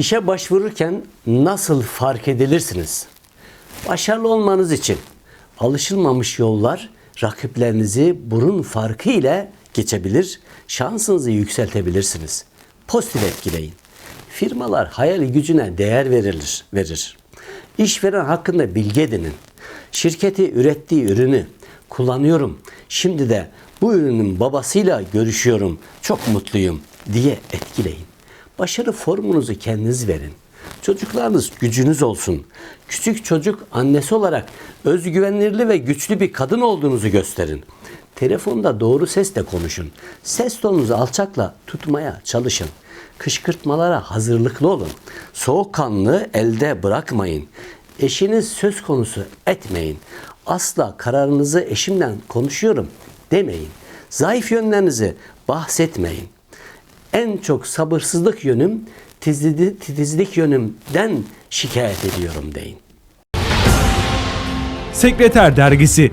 İşe başvururken nasıl fark edilirsiniz? Başarılı olmanız için alışılmamış yollar rakiplerinizi burun farkı ile geçebilir, şansınızı yükseltebilirsiniz. Pozitif etkileyin. Firmalar hayal gücüne değer verilir, verir. İşveren hakkında bilgi edinin. Şirketi ürettiği ürünü kullanıyorum. Şimdi de bu ürünün babasıyla görüşüyorum. Çok mutluyum diye etkileyin. Başarı formumunuzu kendiniz verin. Çocuklarınız gücünüz olsun. Küçük çocuk annesi olarak özgüvenli ve güçlü bir kadın olduğunuzu gösterin. Telefonda doğru sesle konuşun. Ses tonunuzu alçakla tutmaya çalışın. Kışkırtmalara hazırlıklı olun. Soğukkanlı elde bırakmayın. Eşiniz söz konusu etmeyin. Asla kararınızı eşimden konuşuyorum demeyin. Zayıf yönlerinizi bahsetmeyin. En çok sabırsızlık yönüm, titizlik, yönümden şikayet ediyorum deyin. Sekreter Dergisi